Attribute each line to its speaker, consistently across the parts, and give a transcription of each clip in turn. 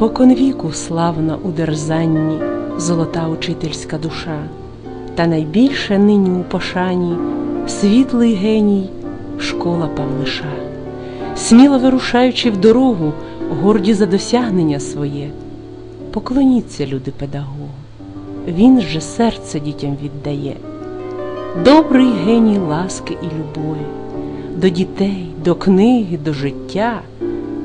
Speaker 1: Спокон віку славна у дерзанні, золота учительська душа, та найбільше нині у пошані світлий геній школа Павлиша, сміло вирушаючи в дорогу, горді за досягнення своє. Поклоніться, люди педагогу, він же серце дітям віддає, добрий геній ласки і любові, до дітей, до книги, до життя,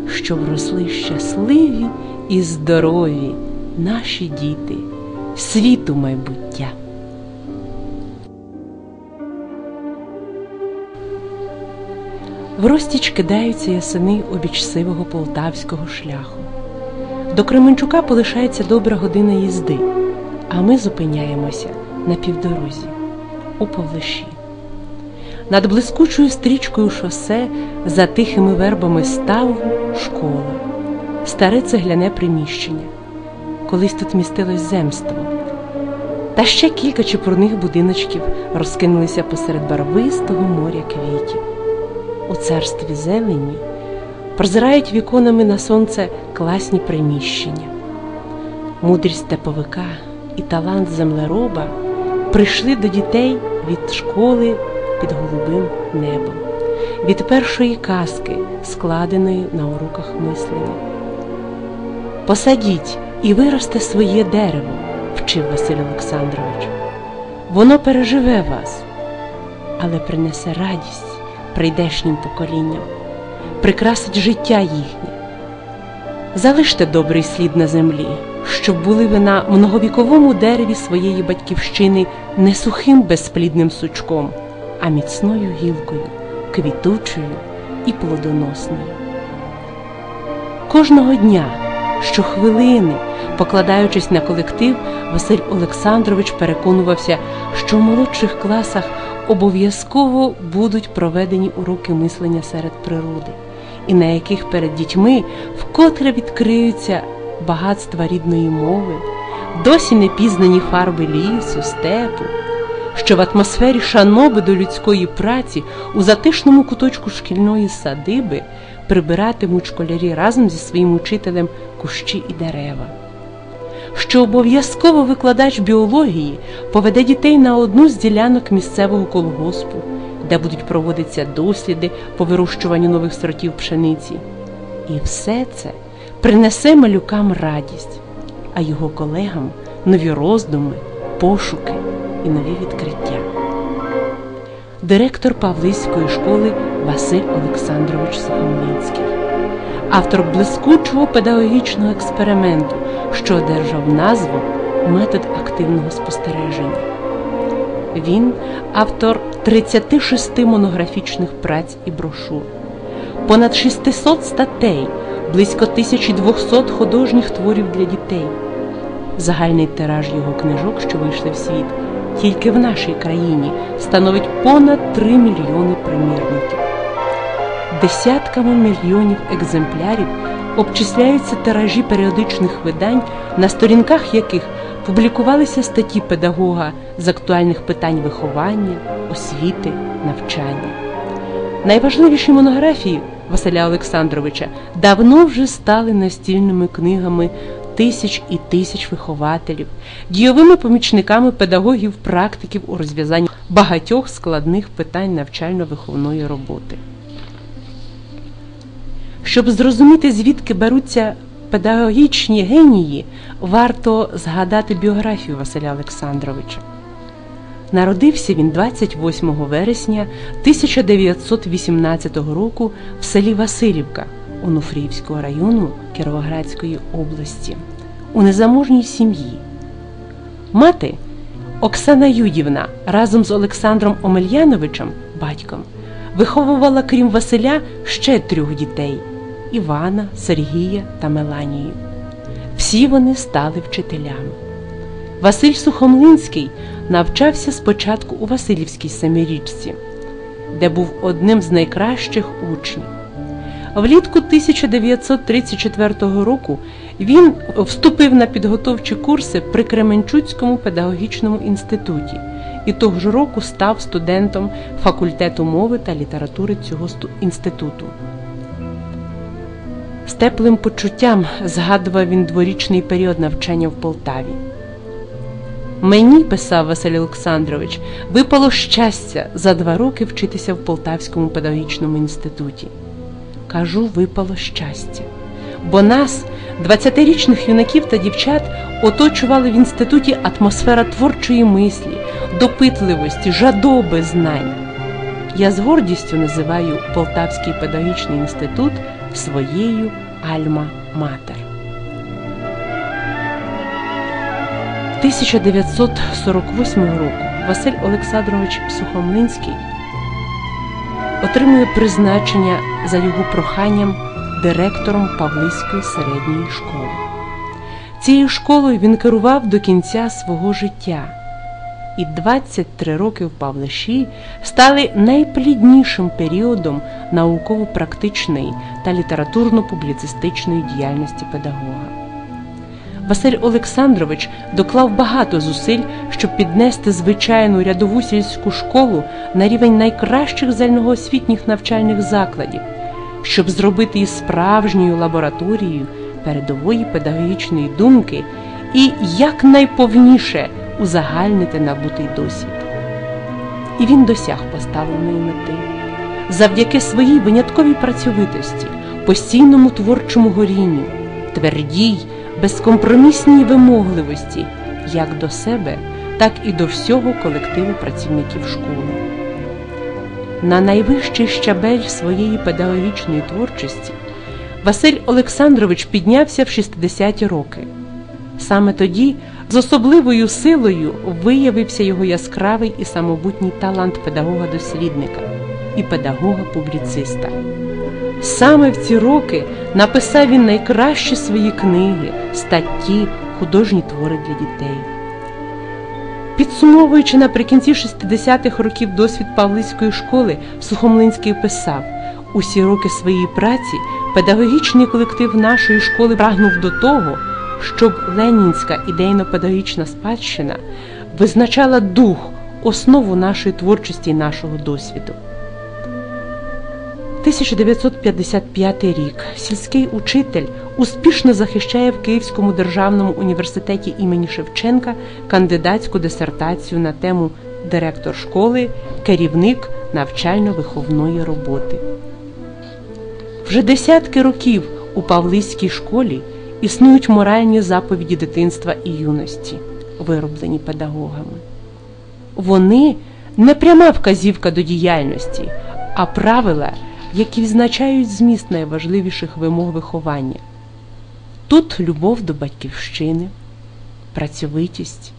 Speaker 1: щоб росли щасливі і здорові наші діти, світу майбуття. В розтіч кидаються ясени обіч сивого полтавського шляху. До Кременчука полишається добра година їзди, а ми зупиняємося на півдорозі у Павлиші. Над блискучою стрічкою шосе за тихими вербами ставу школа, старе цегляне приміщення. Колись тут містилось земство. Та ще кілька чепурних будиночків розкинулися посеред барвистого моря квітів. У царстві зелені прозирають віконами на сонце класні приміщення. Мудрість степовика і талант землероба прийшли до дітей від школи під голубим небом, від першої казки, складеної на уроках мислення. Посадіть і виросте своє дерево, вчив Василь Олександрович. Воно переживе вас, але принесе радість прийдешнім поколінням, прикрасить життя їхнє. Залиште добрий слід на землі, щоб були ви на многовіковому дереві своєї батьківщини не сухим безплідним сучком, а міцною гілкою, квітучою і плодоносною. Кожного дня, щохвилини, покладаючись на колектив, Василь Олександрович переконувався, що в молодших класах обов'язково будуть проведені уроки мислення серед природи, і на яких перед дітьми вкотре відкриються багатства рідної мови, досі не пізнані фарби лісу, степу, що в атмосфері шаноби до людської праці у затишному куточку шкільної садиби прибиратимуть школярі разом зі своїм учителем кущі і дерева що обов'язково викладач біології поведе дітей на одну з ділянок місцевого колгоспу, де будуть проводитися досліди по вирощуванню нових сортів пшениці. І все це принесе малюкам радість, а його колегам нові роздуми, пошуки і нові відкриття. Директор Павлиської школи Василь Олександрович Сухомлинський автор блискучого педагогічного експерименту, що одержав назву Метод активного спостереження. Він автор 36 монографічних праць і брошур, понад 600 статей, близько 1200 художніх творів для дітей. Загальний тираж його книжок, що вийшли в світ, тільки в нашій країні становить понад 3 мільйони примірників десятками мільйонів екземплярів обчисляються тиражі періодичних видань, на сторінках яких публікувалися статті педагога з актуальних питань виховання, освіти, навчання. Найважливіші монографії Василя Олександровича давно вже стали настільними книгами тисяч і тисяч вихователів, дійовими помічниками педагогів, практиків у розв'язанні багатьох складних питань навчально-виховної роботи. Щоб зрозуміти, звідки беруться педагогічні генії, варто згадати біографію Василя Олександровича. Народився він 28 вересня 1918 року в селі Васильівка Онуфріївського району Кіровоградської області у незаможній сім'ї. Мати Оксана Юдівна разом з Олександром Омельяновичем, батьком, виховувала крім Василя ще трьох дітей. Івана, Сергія та Меланію. Всі вони стали вчителями. Василь Сухомлинський навчався спочатку у Васильівській самирічці, де був одним з найкращих учнів. Влітку 1934 року він вступив на підготовчі курси при Кременчуцькому педагогічному інституті і того ж року став студентом факультету мови та літератури цього інституту. З теплим почуттям згадував він дворічний період навчання в Полтаві. Мені, писав Василь Олександрович, випало щастя за два роки вчитися в Полтавському педагогічному інституті. Кажу, випало щастя, бо нас, 20-річних юнаків та дівчат, оточували в інституті атмосфера творчої мислі, допитливості, жадоби знань. Я з гордістю називаю Полтавський педагогічний інститут своєю Альма-Матер. 1948 року Василь Олександрович Сухомлинський отримує призначення за його проханням директором Павлиської середньої школи. Цією школою він керував до кінця свого життя, і 23 роки в Павлиші стали найпліднішим періодом науково-практичної та літературно-публіцистичної діяльності педагога. Василь Олександрович доклав багато зусиль, щоб піднести звичайну рядову сільську школу на рівень найкращих загальноосвітніх навчальних закладів, щоб зробити її справжньою лабораторією передової педагогічної думки і якнайповніше узагальнити набутий досвід. І він досяг поставленої мети. Завдяки своїй винятковій працьовитості, постійному творчому горінню, твердій безкомпромісній вимогливості як до себе, так і до всього колективу працівників школи. На найвищий щабель своєї педагогічної творчості Василь Олександрович піднявся в 60-ті роки. Саме тоді з особливою силою виявився його яскравий і самобутній талант педагога-дослідника і педагога-публіциста. Саме в ці роки написав він найкращі свої книги, статті, художні твори для дітей. Підсумовуючи наприкінці 60-х років досвід Павлицької школи, Сухомлинський писав усі роки своєї праці педагогічний колектив нашої школи прагнув до того, щоб ленінська ідейно-педагогічна спадщина визначала дух, основу нашої творчості і нашого досвіду. 1955 рік сільський учитель успішно захищає в Київському державному університеті імені Шевченка кандидатську дисертацію на тему директор школи, керівник навчально-виховної роботи. Вже десятки років у Павлиській школі існують моральні заповіді дитинства і юності, вироблені педагогами. Вони не пряма вказівка до діяльності, а правила які відзначають зміст найважливіших вимог виховання. Тут любов до батьківщини, працьовитість,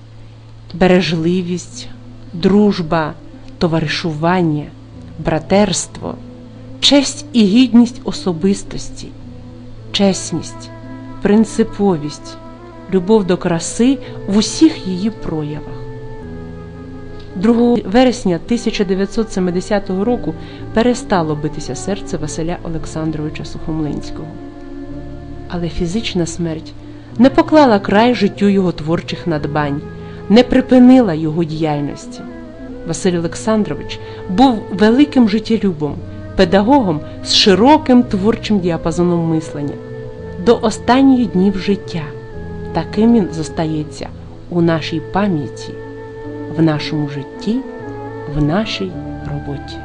Speaker 1: бережливість, дружба, товаришування, братерство, честь і гідність особистості, чесність, принциповість, любов до краси в усіх її проявах. 2 вересня 1970 року перестало битися серце Василя Олександровича Сухомлинського. Але фізична смерть не поклала край життю його творчих надбань, не припинила його діяльності. Василь Олександрович був великим життєлюбом, педагогом з широким творчим діапазоном мислення. До останніх днів життя таким він зостається у нашій пам'яті в нашому житті, в нашій роботі.